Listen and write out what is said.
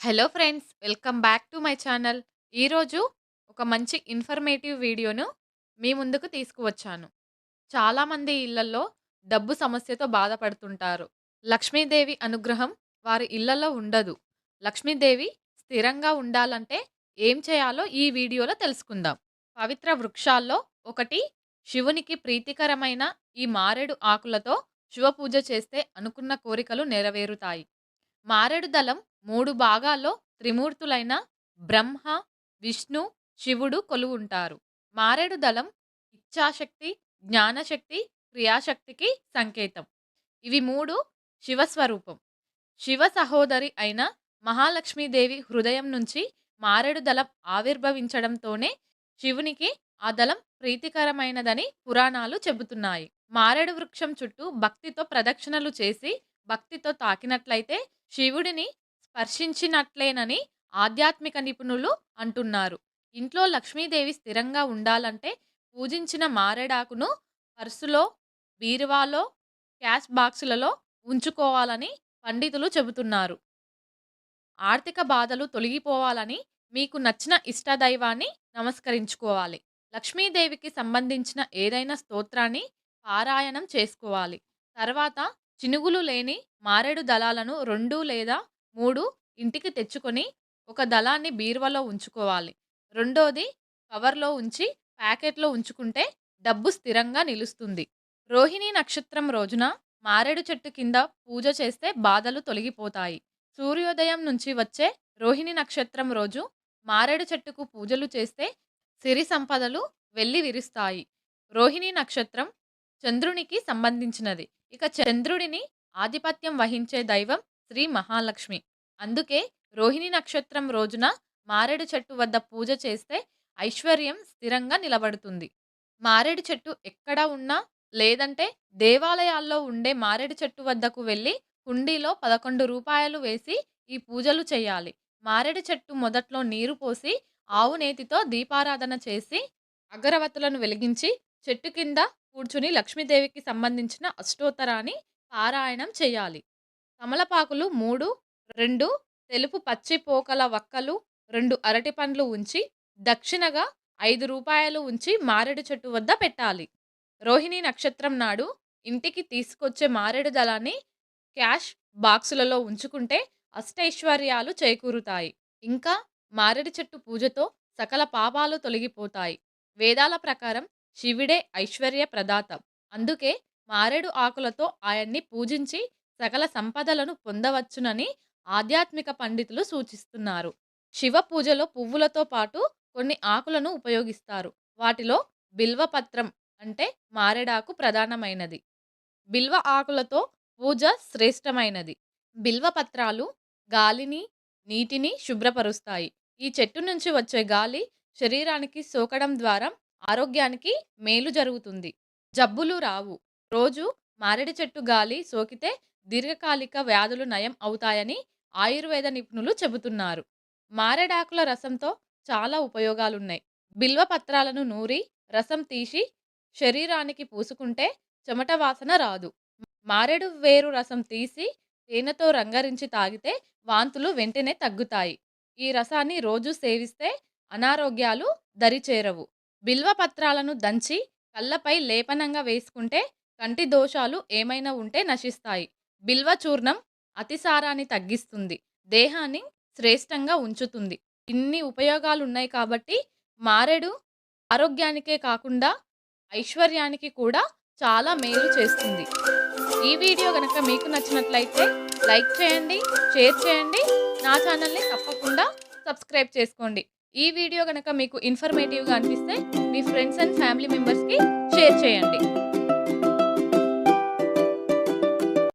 Hello friends welcome back to my channel. ఈరోజు ఒక మంచి ఇన్ఫర్మేటివ్ వీడియోను మీ ముందుకు తీసుకువచ్చాను. చాలామంది ఇళ్ళలో డబ్బు సమస్యతో బాధపడుతుంటారు. లక్ష్మీదేవి అనుగ్రహం వారి ఇళ్ళలో ఉండదు. లక్ష్మీదేవి స్థిరంగా ఉండాలంటే ఏం చేయాలో ఈ వీడియోలో తెలుసుకుందాం. పవిత్ర వృక్షాల్లో ఒకటి శివునికి ప్రీతికరమైన ఈ మారేడు ఆకులతో శివపూజ చేస్తే అనుకున్న కోరికలు నెరవేరుతాయి. మారేడు దళం మూడు భాగాల్లో త్రిమూర్తులైన బ్రహ్మ విష్ణు శివుడు కొలువుంటారు. మారేడు దళం ఇచ్ఛాశక్తి జ్ఞానశక్తి క్రియాశక్తికి సంకేతం. ఇవి మూడు శివస్వరూపం. శివ సహోదరి అయిన మహాలక్ష్మీదేవి హృదయం నుంచి మారేడు దళం ఆవిర్భవించడంతోనే శివునికి ఆ దళం ప్రీతికరమైనదని పురాణాలు చెబుతున్నాయి. మారేడు వృక్షం చుట్టూ భక్తితో ప్రదక్షిణలు చేసి భక్తితో తాకినట్లయితే శివుడిని స్పర్శించినట్లేనని ఆధ్యాత్మిక నిపుణులు అంటున్నారు. ఇంట్లో లక్ష్మీదేవి స్థిరంగా ఉండాలంటే పూజించిన మారేడాకును పర్సులో బీరువాలో క్యాష్ బాక్సులలో ఉంచుకోవాలని పండితులు చెబుతున్నారు. ఆర్థిక బాధలు తొలగిపోవాలని మీకు నచ్చిన ఇష్టదైవాన్ని నమస్కరించుకోవాలి. లక్ష్మీదేవికి సంబంధించిన ఏదైనా స్తోత్రాన్ని పారాయణం చేసుకోవాలి. తర్వాత చినుగులు లేని మారేడు దళాలను రెండు లేదా మూడు ఇంటికి తెచ్చుకొని ఒక దళాన్ని బీరువాలో ఉంచుకోవాలి. రెండోది కవర్లో ఉంచి ప్యాకెట్లో ఉంచుకుంటే డబ్బు స్థిరంగా నిలుస్తుంది. రోహిణి నక్షత్రం రోజున మారేడు చెట్టు కింద పూజ చేస్తే బాధలు తొలగిపోతాయి. సూర్యోదయం నుంచి వచ్చే రోహిణి నక్షత్రం రోజు మారేడు చెట్టుకు పూజలు చేస్తే సిరి సంపదలు వెళ్ళి విరుస్తాయి. రోహిణి నక్షత్రం చంద్రునికి సంబంధించినది. ఇక చంద్రుడిని ఆధిపత్యం వహించే దైవం శ్రీ మహాలక్ష్మి. అందుకే రోహిణి నక్షత్రం రోజున మారేడు చెట్టు వద్ద పూజ చేస్తే ఐశ్వర్యం స్థిరంగా నిలబడుతుంది. మారేడు చెట్టు ఎక్కడ ఉన్నా లేదంటే దేవాలయాల్లో ఉండే మారేడు చెట్టు వద్దకు వెళ్ళి హుండీలో పదకొండు రూపాయలు వేసి ఈ పూజలు చేయాలి. మారేడు చెట్టు మొదట్లో నీరు పోసి ఆవు నేతితో దీపారాధన చేసి అగరవత్తులను వెలిగించి చెట్టు కింద కూర్చుని లక్ష్మీదేవికి సంబంధించిన అష్టోత్తరాన్ని పారాయణం చేయాలి. తమలపాకులు మూడు రెండు తెలుపు పచ్చి పోకల వక్కలు రెండు అరటి పండ్లు ఉంచి దక్షిణగా ఐదు రూపాయలు ఉంచి మారేడు చెట్టు వద్ద పెట్టాలి. రోహిణి నక్షత్రం నాడు ఇంటికి తీసుకొచ్చే మారేడు దళాన్ని క్యాష్ బాక్సులలో ఉంచుకుంటే అష్టైశ్వర్యాలు చేకూరుతాయి. ఇంకా మారేడు చెట్టు పూజతో సకల పాపాలు తొలగిపోతాయి. వేదాల ప్రకారం శివుడే ఐశ్వర్య ప్రదాత. అందుకే మారేడు ఆకులతో ఆయన్ని పూజించి సకల సంపదలను పొందవచ్చునని ఆధ్యాత్మిక పండితులు సూచిస్తున్నారు. శివ పూజలో పువ్వులతో పాటు కొన్ని ఆకులను ఉపయోగిస్తారు. వాటిలో బిల్వపత్రం అంటే మారేడాకు ప్రధానమైనది. బిల్వ ఆకులతో పూజ శ్రేష్టమైనది. బిల్వపత్రాలు గాలిని నీటిని శుభ్రపరుస్తాయి. ఈ చెట్టు నుంచి వచ్చే గాలి శరీరానికి సోకడం ద్వారా ఆరోగ్యానికి మేలు జరుగుతుంది. జబ్బులు రావు. రోజు మారేడు చెట్టు గాలి సోకితే దీర్ఘకాలిక వ్యాధులు నయం అవుతాయని ఆయుర్వేద నిపుణులు చెబుతున్నారు. మారేడాకుల రసంతో చాలా ఉపయోగాలున్నాయి. బిల్వ పత్రాలను నూరి రసం తీసి శరీరానికి పూసుకుంటే చెమట వాసన రాదు. మారేడు వేరు రసం తీసి తేనెతో రంగరించి తాగితే వాంతులు వెంటనే తగ్గుతాయి. ఈ రసాన్ని రోజు సేవిస్తే అనారోగ్యాలు దరిచేరవు. బిల్వ పత్రాలను దంచి కళ్ళపై లేపనంగా వేసుకుంటే కంటి దోషాలు ఏమైనా ఉంటే నశిస్తాయి. బిల్వ చూర్ణం అతిసారాన్ని తగ్గిస్తుంది. దేహాన్ని శ్రేష్టంగా ఉంచుతుంది. ఇన్ని ఉపయోగాలు ఉన్నాయి కాబట్టి మారేడు ఆరోగ్యానికే కాకుండా ఐశ్వర్యానికి కూడా చాలా మేలు చేస్తుంది. ఈ వీడియో కనుక మీకు నచ్చినట్లయితే లైక్ చేయండి షేర్ చేయండి. నా ఛానల్ని తప్పకుండా సబ్స్క్రైబ్ చేసుకోండి. ఈ వీడియో కనుక మీకు ఇన్ఫర్మేటివ్గా అనిపిస్తే మీ ఫ్రెండ్స్ అండ్ ఫ్యామిలీ మెంబర్స్కి షేర్ చేయండి.